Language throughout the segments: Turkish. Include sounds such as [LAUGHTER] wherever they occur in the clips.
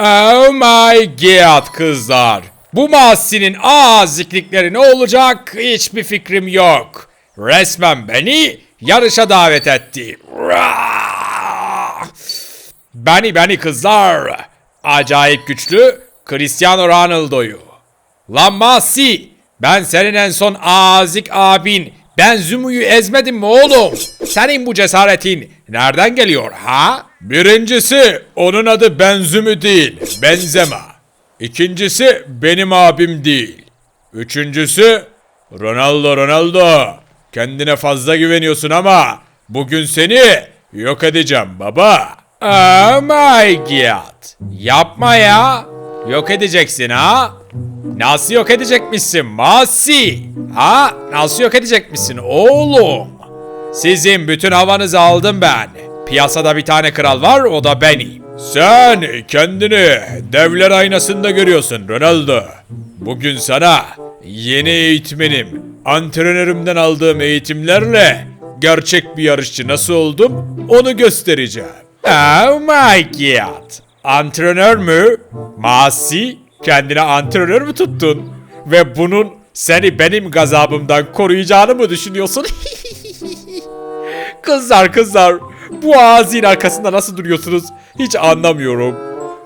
Oh my god kızlar. Bu Mahsi'nin aziklikleri ne olacak hiçbir fikrim yok. Resmen beni yarışa davet etti. Beni beni kızlar. Acayip güçlü Cristiano Ronaldo'yu. Lan Mahsi ben senin en son azik abin Benzumu'yu ezmedim mi oğlum? Senin bu cesaretin nereden geliyor ha? Birincisi onun adı Benzümü değil, Benzema. İkincisi benim abim değil. Üçüncüsü Ronaldo Ronaldo. Kendine fazla güveniyorsun ama bugün seni yok edeceğim baba. Oh my god. Yapma ya. Yok edeceksin ha. Nasıl yok edecekmişsin Masi? Ha? Nasıl yok edecekmişsin oğlum? Sizin bütün havanızı aldım ben. Piyasada bir tane kral var o da benim. Sen kendini devler aynasında görüyorsun Ronaldo. Bugün sana yeni eğitmenim, antrenörümden aldığım eğitimlerle gerçek bir yarışçı nasıl oldum onu göstereceğim. Oh my god. Antrenör mü? Masi kendine antrenör mü tuttun? Ve bunun seni benim gazabımdan koruyacağını mı düşünüyorsun? [LAUGHS] kızlar kızlar bu ağzın arkasında nasıl duruyorsunuz hiç anlamıyorum.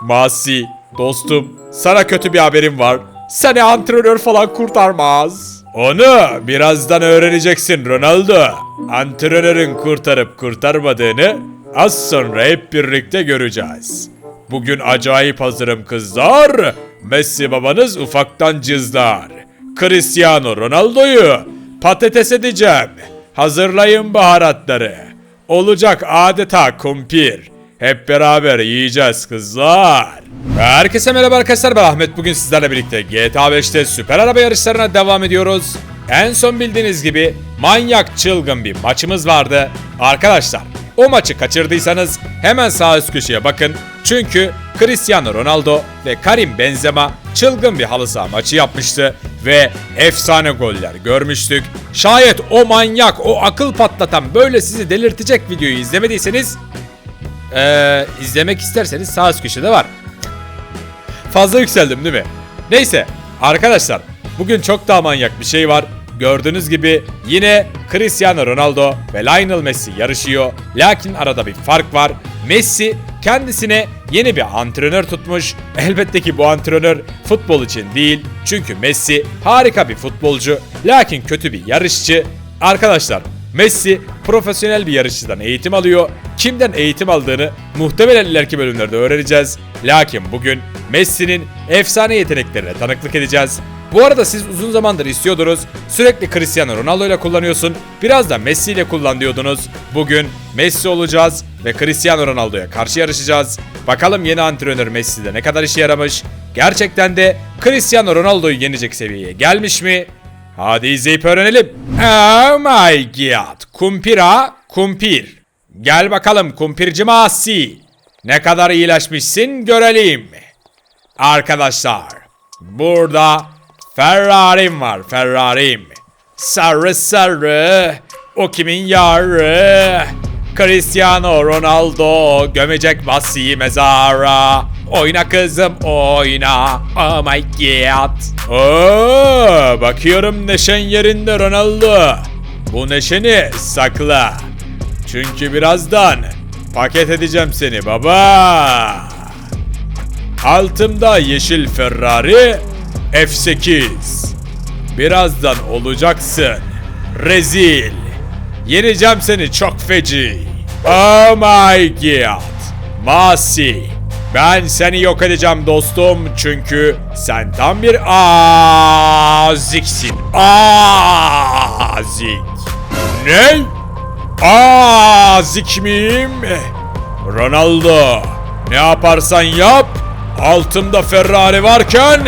Masi dostum sana kötü bir haberim var. Seni antrenör falan kurtarmaz. Onu birazdan öğreneceksin Ronaldo. Antrenörün kurtarıp kurtarmadığını az sonra hep birlikte göreceğiz. Bugün acayip hazırım kızlar. Messi babanız ufaktan cızlar. Cristiano Ronaldo'yu patates edeceğim. Hazırlayın baharatları. Olacak adeta kumpir. Hep beraber yiyeceğiz kızlar. Herkese merhaba arkadaşlar ben Ahmet. Bugün sizlerle birlikte GTA 5'te süper araba yarışlarına devam ediyoruz. En son bildiğiniz gibi manyak çılgın bir maçımız vardı. Arkadaşlar o maçı kaçırdıysanız hemen sağ üst köşeye bakın. Çünkü Cristiano Ronaldo ve Karim Benzema çılgın bir halı saha maçı yapmıştı ve efsane goller görmüştük. Şayet o manyak, o akıl patlatan böyle sizi delirtecek videoyu izlemediyseniz ee, izlemek isterseniz sağ üst köşede var. Fazla yükseldim değil mi? Neyse arkadaşlar bugün çok daha manyak bir şey var. Gördüğünüz gibi yine Cristiano Ronaldo ve Lionel Messi yarışıyor. Lakin arada bir fark var. Messi kendisine yeni bir antrenör tutmuş. Elbette ki bu antrenör futbol için değil. Çünkü Messi harika bir futbolcu. Lakin kötü bir yarışçı. Arkadaşlar Messi profesyonel bir yarışçıdan eğitim alıyor. Kimden eğitim aldığını muhtemelen ileriki bölümlerde öğreneceğiz. Lakin bugün Messi'nin efsane yeteneklerine tanıklık edeceğiz. Bu arada siz uzun zamandır istiyordunuz. Sürekli Cristiano Ronaldo ile kullanıyorsun. Biraz da Messi ile kullan diyordunuz. Bugün Messi olacağız ve Cristiano Ronaldo'ya karşı yarışacağız. Bakalım yeni antrenör Messi'de ne kadar işe yaramış. Gerçekten de Cristiano Ronaldo'yu yenecek seviyeye gelmiş mi? Hadi izleyip öğrenelim. Oh my god. Kumpira, kumpir. Gel bakalım kumpirci Masi. Ne kadar iyileşmişsin görelim. Arkadaşlar, burada Ferrari'm var, Ferrari'm. Sarı sarı, o kimin yarı? Cristiano Ronaldo gömecek Masi'yi mezara. Oyna kızım oyna. Oh my god. Oo, bakıyorum neşen yerinde Ronaldo. Bu neşeni sakla. Çünkü birazdan paket edeceğim seni baba. Altımda yeşil Ferrari F8. Birazdan olacaksın. Rezil. Yeneceğim seni çok feci. Oh my god. Masi. Ben seni yok edeceğim dostum çünkü sen tam bir aziksin. Azik. Ne? Azik miyim? Ronaldo. Ne yaparsan yap. Altımda Ferrari varken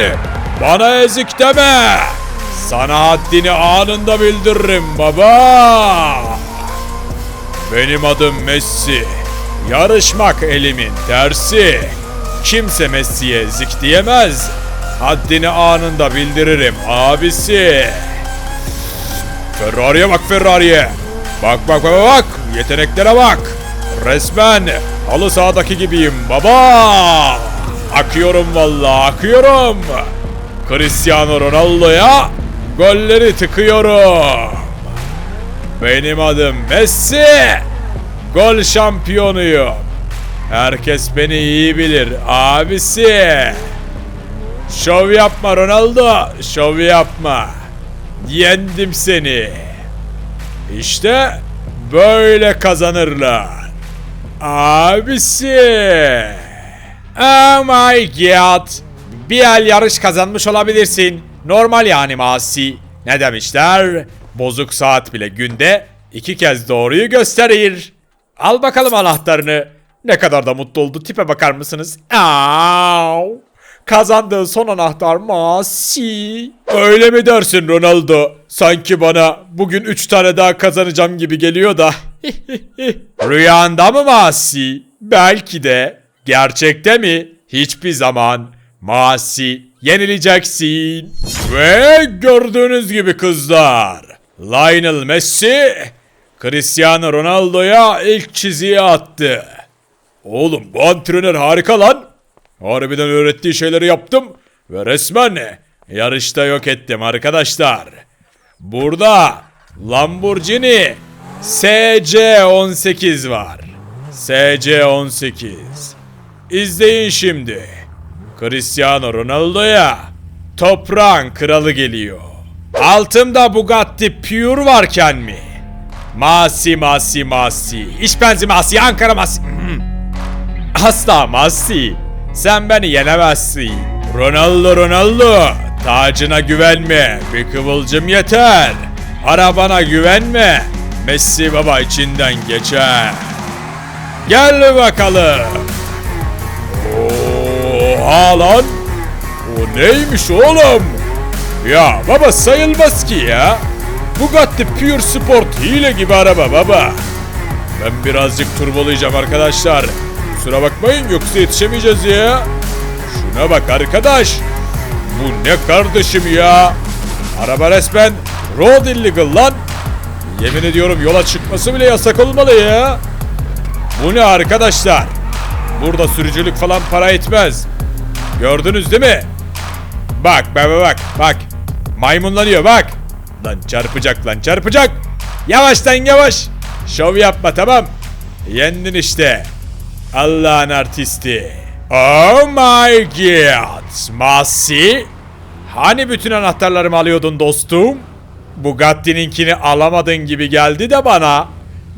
bana ezik deme. Sana haddini anında bildiririm baba. Benim adım Messi. Yarışmak elimin tersi. Kimse Messi'ye ezik diyemez. Haddini anında bildiririm abisi. Ferrari'ye bak Ferrari'ye. Bak bak bak bak. Yeteneklere bak. Resmen halı sahadaki gibiyim baba. Akıyorum vallahi akıyorum. Cristiano Ronaldo'ya golleri tıkıyorum. Benim adım Messi. Gol şampiyonuyum. Herkes beni iyi bilir abisi. Şov yapma Ronaldo. Şov yapma. Yendim seni. İşte böyle kazanırlar. Abisi. Oh my god. Bir el yarış kazanmış olabilirsin. Normal yani Masi. Ne demişler? Bozuk saat bile günde iki kez doğruyu gösterir. Al bakalım anahtarını. Ne kadar da mutlu oldu. Tipe bakar mısınız? Au. Kazandığı son anahtar Masi. Öyle mi dersin Ronaldo? Sanki bana bugün 3 tane daha kazanacağım gibi geliyor da. [LAUGHS] Rüyanda mı Masi? Belki de. Gerçekte mi? Hiçbir zaman. Masi yenileceksin. Ve gördüğünüz gibi kızlar. Lionel Messi Cristiano Ronaldo'ya ilk çiziyi attı. Oğlum bu antrenör harika lan. Harbiden öğrettiği şeyleri yaptım ve resmen yarışta yok ettim arkadaşlar. Burada Lamborghini SC18 var. SC18. İzleyin şimdi. Cristiano Ronaldo'ya toprağın kralı geliyor. Altımda Bugatti Pure varken mi? Masi masi masi. İş benzi masi Ankara masi. Asla Masi. Sen beni yenemezsin. Ronaldo Ronaldo. Tacına güvenme. Bir kıvılcım yeter. Arabana güvenme. Messi baba içinden geçer. Gel bakalım. Oha lan. O neymiş oğlum? Ya baba sayılmaz ki ya. Bugatti Pure Sport hile gibi araba baba. Ben birazcık turbolayacağım arkadaşlar. Kusura bakmayın yoksa yetişemeyeceğiz ya. Şuna bak arkadaş. Bu ne kardeşim ya? Araba resmen road illegal lan. Yemin ediyorum yola çıkması bile yasak olmalı ya. Bu ne arkadaşlar? Burada sürücülük falan para etmez. Gördünüz değil mi? Bak bak bak bak. Maymunlanıyor bak. Lan çarpacak lan çarpacak. Yavaş yavaş. Şov yapma tamam. Yendin işte. Allah'ın artisti. Oh my god. Masi. Hani bütün anahtarlarımı alıyordun dostum? Bugatti'ninkini alamadın gibi geldi de bana.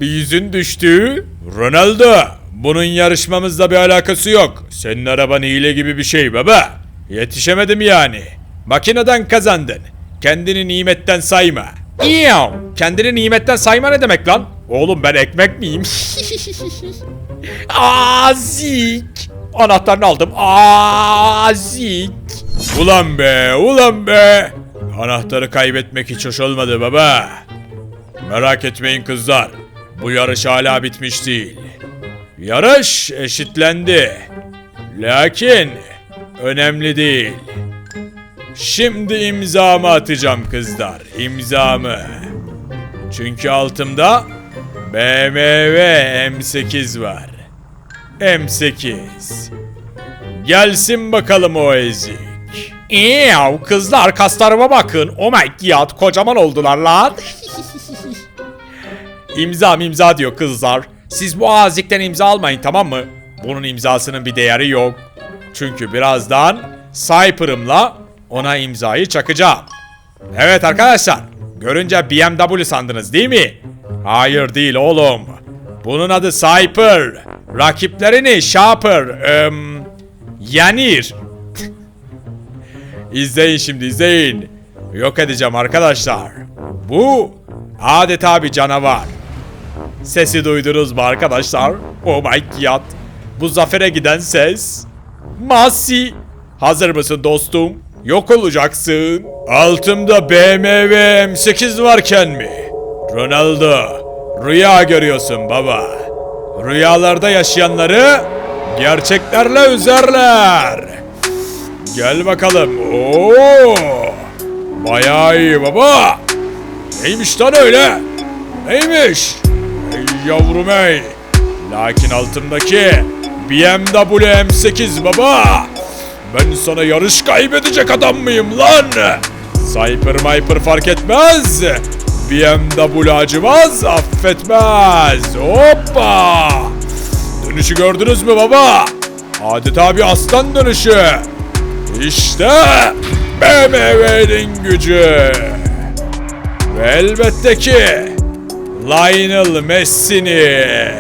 Bir yüzün düştü. Ronaldo. Bunun yarışmamızla bir alakası yok. Senin araban hile gibi bir şey baba. Yetişemedim yani. Makineden kazandın. Kendini nimetten sayma. İyav. Kendini nimetten sayma ne demek lan? Oğlum ben ekmek miyim? [LAUGHS] Azik. Anahtarını aldım. Azik. Ulan be, ulan be. Anahtarı kaybetmek hiç hoş olmadı baba. Merak etmeyin kızlar. Bu yarış hala bitmiş değil. Yarış eşitlendi. Lakin önemli değil. Şimdi imzamı atacağım kızlar. imzamı. Çünkü altımda BMW M8 var. M8. Gelsin bakalım o ezik. Ew, kızlar kaslarıma bakın. Oh my god kocaman oldular lan. imza imza diyor kızlar. Siz bu azikten imza almayın tamam mı? Bunun imzasının bir değeri yok. Çünkü birazdan Cypher'ımla ona imzayı çakacağım. Evet arkadaşlar. Görünce BMW sandınız değil mi? Hayır değil oğlum. Bunun adı Cypher. Rakiplerini Sharper, em, Yanir. [LAUGHS] izleyin şimdi izleyin. Yok edeceğim arkadaşlar. Bu adeta bir canavar. Sesi duydunuz mu arkadaşlar? Oh my god. Bu zafere giden ses. Masi. Hazır mısın dostum? Yok olacaksın. Altımda BMW M8 varken mi? Ronaldo. Rüya görüyorsun baba. Rüyalarda yaşayanları gerçeklerle üzerler. Gel bakalım. Oo! Bayağı iyi baba. Neymiş lan öyle? Neymiş? Yavrum ey. Lakin altımdaki BMW M8 baba. Ben sana yarış kaybedecek adam mıyım lan? Cyper Myper fark etmez. BMW acımaz, affetmez. Hoppa! Dönüşü gördünüz mü baba? Adeta bir aslan dönüşü. İşte BMW'nin gücü. Ve elbette ki Lionel Messi'nin.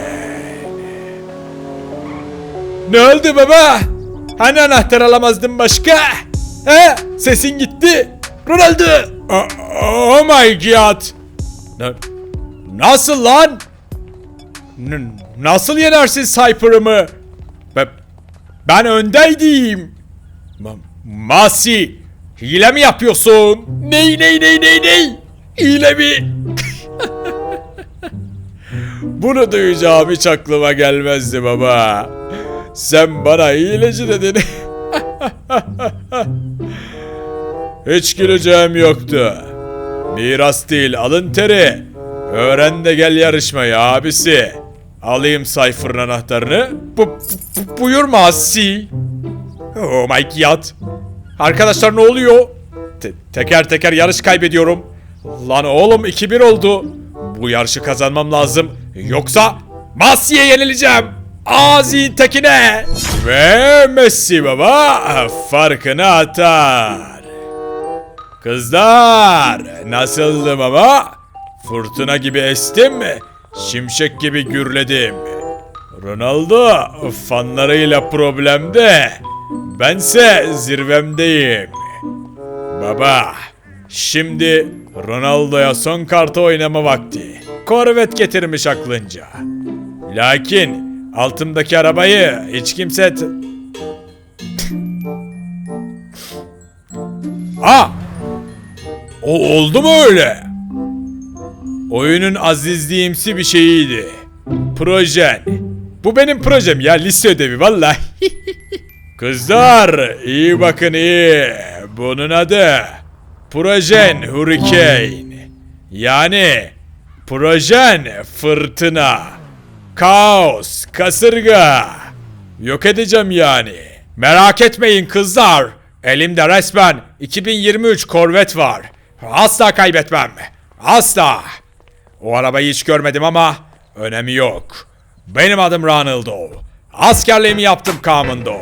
Ne oldu baba? Hani anahtar alamazdın başka? He? Sesin gitti. Ronaldo. Oh, oh my god. Na- nasıl lan? N- nasıl yenersin Cypher'ımı? Ben, ben öndeydim. Ma- Masi. Hile mi yapıyorsun? Ney ney ney ney ney? Hile mi? Bunu duyacağım hiç aklıma gelmezdi baba. Sen bana hileci dedin. [LAUGHS] hiç güleceğim yoktu. Miras değil alın teri. Öğren de gel yarışmaya abisi. Alayım Cypher'ın anahtarını. Bu, bu buyur Masi. Oh my god. Arkadaşlar ne oluyor? Te- teker teker yarış kaybediyorum. Lan oğlum 2-1 oldu. Bu yarışı kazanmam lazım. Yoksa Masi'ye yenileceğim. Azi tekine. Ve Messi baba farkını atar. Kızlar nasıldı baba? Fırtına gibi estim mi? Şimşek gibi gürledim. Ronaldo fanlarıyla problemde. Bense zirvemdeyim. Baba, şimdi Ronaldo'ya son kartı oynama vakti. Korvet getirmiş aklınca. Lakin altımdaki arabayı hiç kimse... Aa! [LAUGHS] O oldu mu öyle? Oyunun azizliğimsi bir şeyiydi. Projen. Bu benim projem ya lise ödevi vallahi. [LAUGHS] Kızlar iyi bakın iyi. Bunun adı Projen Hurricane. Yani Projen Fırtına. Kaos, kasırga. Yok edeceğim yani. Merak etmeyin kızlar. Elimde resmen 2023 Corvette var. Asla kaybetmem. Asla. O arabayı hiç görmedim ama önemi yok. Benim adım Ronaldo. Askerliğimi yaptım Commando.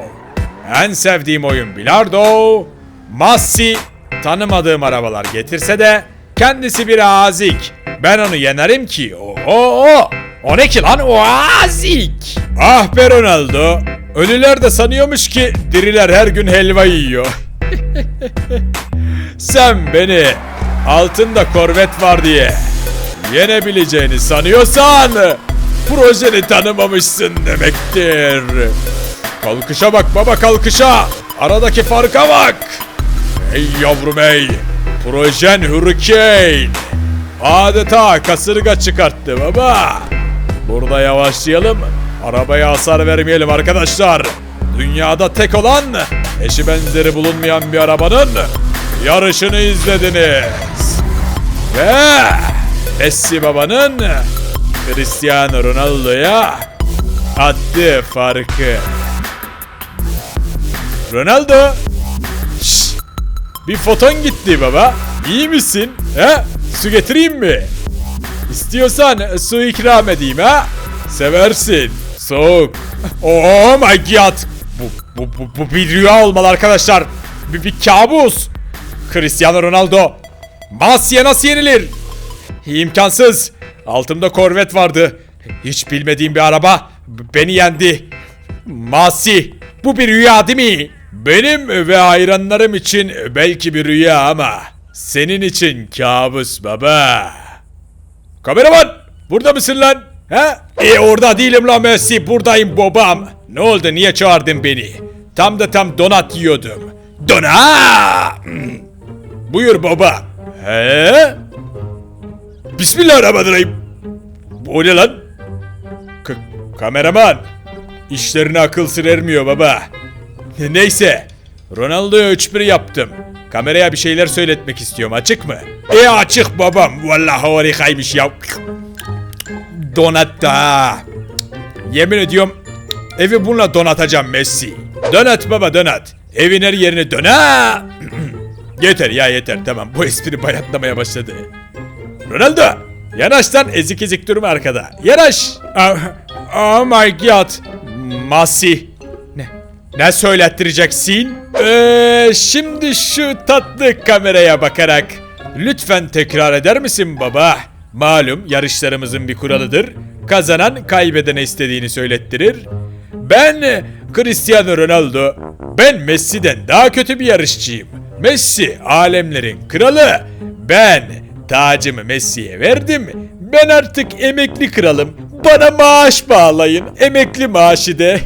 En sevdiğim oyun bilardo. Massi tanımadığım arabalar getirse de kendisi bir azik. Ben onu yenerim ki. O o o. O ne ki lan o azik. Ah be Ronaldo. Ölüler de sanıyormuş ki diriler her gün helva yiyor. [LAUGHS] Sen beni altında korvet var diye yenebileceğini sanıyorsan projeni tanımamışsın demektir. Kalkışa bak baba kalkışa. Aradaki farka bak. Ey yavrum ey. Projen Hurricane. Adeta kasırga çıkarttı baba. Burada yavaşlayalım. Arabaya hasar vermeyelim arkadaşlar. Dünyada tek olan eşi benzeri bulunmayan bir arabanın yarışını izlediniz. Ve Messi babanın Cristiano Ronaldo'ya attığı farkı. Ronaldo. Bir foton gitti baba. İyi misin? He? Su getireyim mi? İstiyorsan su ikram edeyim ha? Seversin. Soğuk. Oh my god. Bu, bu, bu, bu bir rüya olmalı arkadaşlar. Bir, bir kabus. Cristiano Ronaldo. Masiye nasıl yenilir? İmkansız. Altımda korvet vardı. Hiç bilmediğim bir araba beni yendi. Masi, bu bir rüya değil mi? Benim ve hayranlarım için belki bir rüya ama senin için kabus baba. Kameraman, burada mısın lan? He? E orada değilim lan Messi, buradayım babam. Ne oldu, niye çağırdın beni? Tam da tam donat yiyordum. Dona! Buyur baba. He? Bismillahirrahmanirrahim. Bu ne lan? K- kameraman. İşlerine akıl sır ermiyor baba. Neyse. Ronaldo'ya 3-1 yaptım. Kameraya bir şeyler söyletmek istiyorum. Açık mı? E açık babam. Vallahi harikaymış ya. Donatta. Yemin ediyorum evi bununla donatacağım Messi. Donat baba donat. Evin her yerine dön ha. [CLEARS THROAT] yeter ya yeter tamam bu espri bayatlamaya başladı. Ronaldo yanaş lan ezik ezik durma arkada. Yanaş. Oh, oh my god. Masi. Ne? Söylettireceksin? Ee, şimdi şu tatlı kameraya bakarak lütfen tekrar eder misin baba? Malum yarışlarımızın bir kuralıdır. Kazanan kaybedene istediğini söylettirir. Ben Cristiano Ronaldo. Ben Messi'den daha kötü bir yarışçıyım. Messi alemlerin kralı. Ben tacımı Messi'ye verdim. Ben artık emekli kralım. Bana maaş bağlayın. Emekli maaşı de.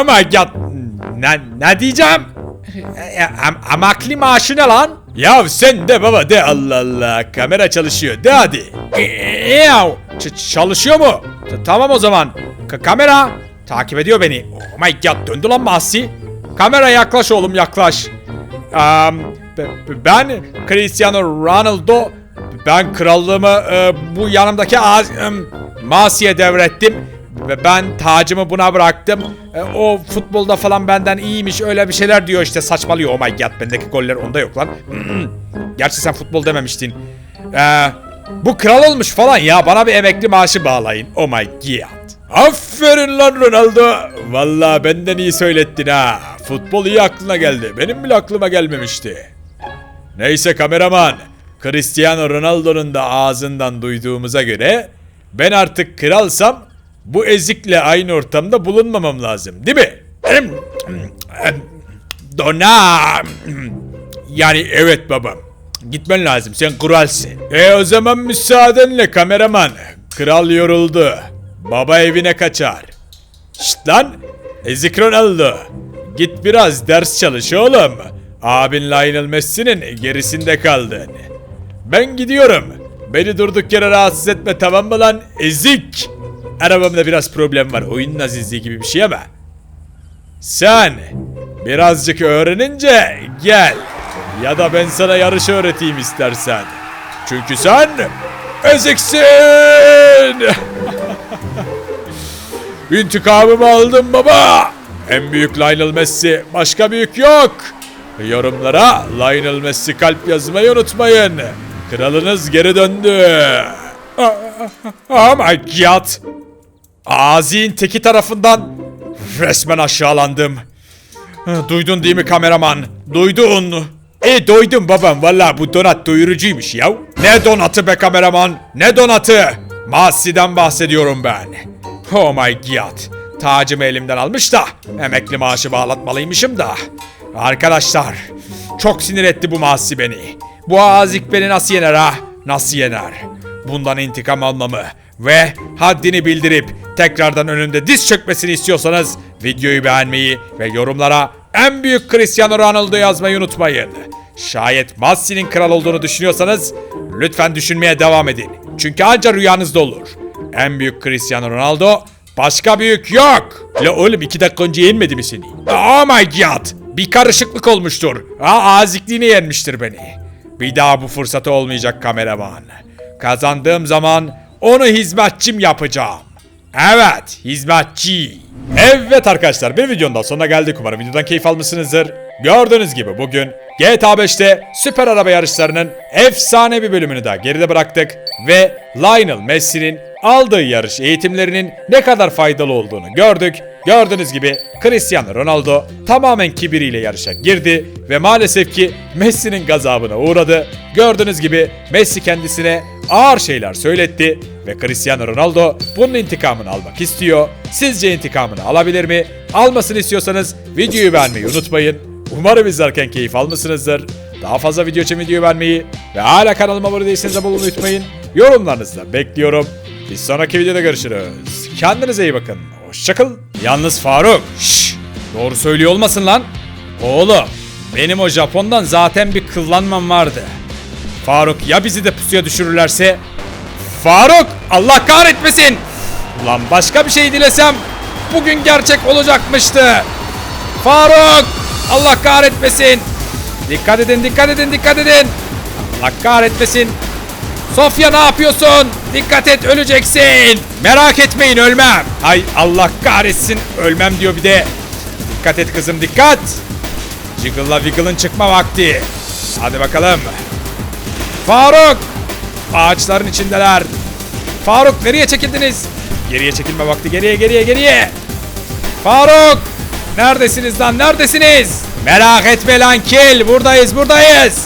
Ama ya ne, ne diyeceğim? Am, amakli maaşı ne lan? Ya sen de baba de Allah Allah kamera çalışıyor de hadi. Ya ç- çalışıyor mu? Tamam o zaman. K- kamera takip ediyor beni. Oh my god döndü lan Mahsi. Kamera yaklaş oğlum yaklaş. Be- ben Cristiano Ronaldo. Ben krallığımı e, bu yanımdaki az, em, Masi'ye devrettim. Ve ben tacımı buna bıraktım. E, o futbolda falan benden iyiymiş öyle bir şeyler diyor işte saçmalıyor. Oh my god bendeki goller onda yok lan. [CLEARS THROAT] Gerçi sen futbol dememiştin. E, bu kral olmuş falan ya bana bir emekli maaşı bağlayın. Oh my god. Aferin lan Ronaldo. Vallahi benden iyi söylettin ha. Futbol iyi aklına geldi. Benim bile aklıma gelmemişti. Neyse kameraman. Cristiano Ronaldo'nun da ağzından duyduğumuza göre ben artık kralsam bu ezikle aynı ortamda bulunmamam lazım değil mi? Dona. Yani evet babam. Gitmen lazım sen kralsın. E o zaman müsaadenle kameraman. Kral yoruldu. Baba evine kaçar. Şşt lan. Ezik Ronaldo. Git biraz ders çalış oğlum. Abin Lionel Messi'nin gerisinde kaldın. Ben gidiyorum. Beni durduk yere rahatsız etme tamam mı lan? Ezik. Arabamda biraz problem var. Oyunun azizliği gibi bir şey ama. Sen birazcık öğrenince gel. Ya da ben sana yarış öğreteyim istersen. Çünkü sen eziksin. [LAUGHS] İntikamımı aldım baba. En büyük Lionel Messi. Başka büyük yok. Yorumlara Lionel Messi kalp yazmayı unutmayın. Kralınız geri döndü. Oh my god. Azi'nin teki tarafından resmen aşağılandım. Duydun değil mi kameraman? Duydun. E duydum babam valla bu donat doyurucuymuş ya. Ne donatı be kameraman? Ne donatı? Masi'den bahsediyorum ben. Oh my god. Tacımı elimden almış da emekli maaşı bağlatmalıymışım da. Arkadaşlar çok sinir etti bu Masi beni. Bu azik beni nasıl yener ha? Nasıl yener? Bundan intikam almamı ve haddini bildirip tekrardan önünde diz çökmesini istiyorsanız videoyu beğenmeyi ve yorumlara en büyük Cristiano Ronaldo yazmayı unutmayın. Şayet Messi'nin kral olduğunu düşünüyorsanız lütfen düşünmeye devam edin. Çünkü ancak rüyanızda olur. En büyük Cristiano Ronaldo başka büyük yok. La oğlum iki dakika önce yenmedi mi seni? Oh my god. Bir karışıklık olmuştur. Aa, azikliğine yenmiştir beni. Bir daha bu fırsatı olmayacak kameraman. Kazandığım zaman onu hizmetçim yapacağım. Evet, hizmetçi. Evet arkadaşlar, bir videonun daha sonuna geldik. Umarım videodan keyif almışsınızdır. Gördüğünüz gibi bugün GTA 5'te süper araba yarışlarının efsane bir bölümünü daha geride bıraktık. Ve Lionel Messi'nin aldığı yarış eğitimlerinin ne kadar faydalı olduğunu gördük. Gördüğünüz gibi Cristiano Ronaldo tamamen kibiriyle yarışa girdi ve maalesef ki Messi'nin gazabına uğradı. Gördüğünüz gibi Messi kendisine ağır şeyler söyletti ve Cristiano Ronaldo bunun intikamını almak istiyor. Sizce intikamını alabilir mi? Almasını istiyorsanız videoyu beğenmeyi unutmayın. Umarım izlerken keyif almışsınızdır. Daha fazla video için videoyu beğenmeyi ve hala kanalıma abone değilseniz abone olmayı unutmayın. Yorumlarınızı da bekliyorum. Bir sonraki videoda görüşürüz. Kendinize iyi bakın. Hoşçakalın. Yalnız Faruk. Şşş. Doğru söylüyor olmasın lan. Oğlum. Benim o Japon'dan zaten bir kıllanmam vardı. Faruk ya bizi de pusuya düşürürlerse? Faruk! Allah kahretmesin! Ulan başka bir şey dilesem bugün gerçek olacakmıştı. Faruk! Allah kahretmesin! Dikkat edin, dikkat edin, dikkat edin! Allah kahretmesin! Sofya ne yapıyorsun? Dikkat et öleceksin. Merak etmeyin ölmem. Ay Allah kahretsin ölmem diyor bir de. Dikkat et kızım dikkat. Jiggle'la Wiggle'ın çıkma vakti. Hadi bakalım. Faruk! Ağaçların içindeler. Faruk nereye çekildiniz? Geriye çekilme vakti geriye geriye geriye. Faruk! Neredesiniz lan neredesiniz? Merak etme lan kill buradayız buradayız.